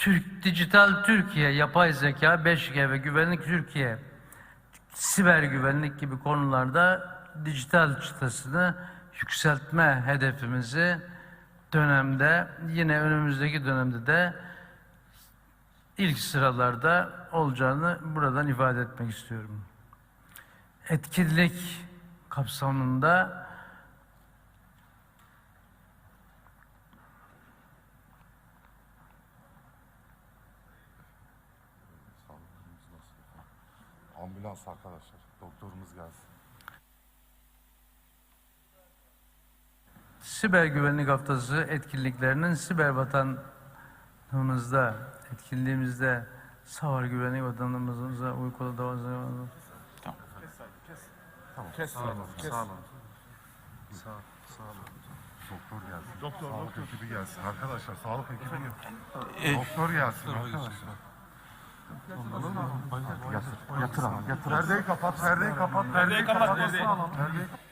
Türk Dijital Türkiye, yapay zeka, 5G ve güvenlik Türkiye, siber güvenlik gibi konularda dijital çıtasını yükseltme hedefimizi dönemde yine önümüzdeki dönemde de ilk sıralarda olacağını buradan ifade etmek istiyorum. Etkinlik kapsamında Ambulans arkadaşlar. Doktorumuz gelsin. Siber Güvenlik Haftası etkinliklerinin siber vatanımızda, etkinliğimizde savar güvenlik vatanımıza uykulu davranışlarımızı Kes. Sağ olun. Sağ olun. Sağ, sağ olun. Doktor gelsin. Doktor, sağlık ekibi gelsin. Arkadaşlar sağlık ekibi gelsin. Doktor gelsin arkadaşlar. Yatır, yatır ama, yatır. Perdeyi kapat, perdeyi kapat, perdeyi kapat. Perdeyi kapat.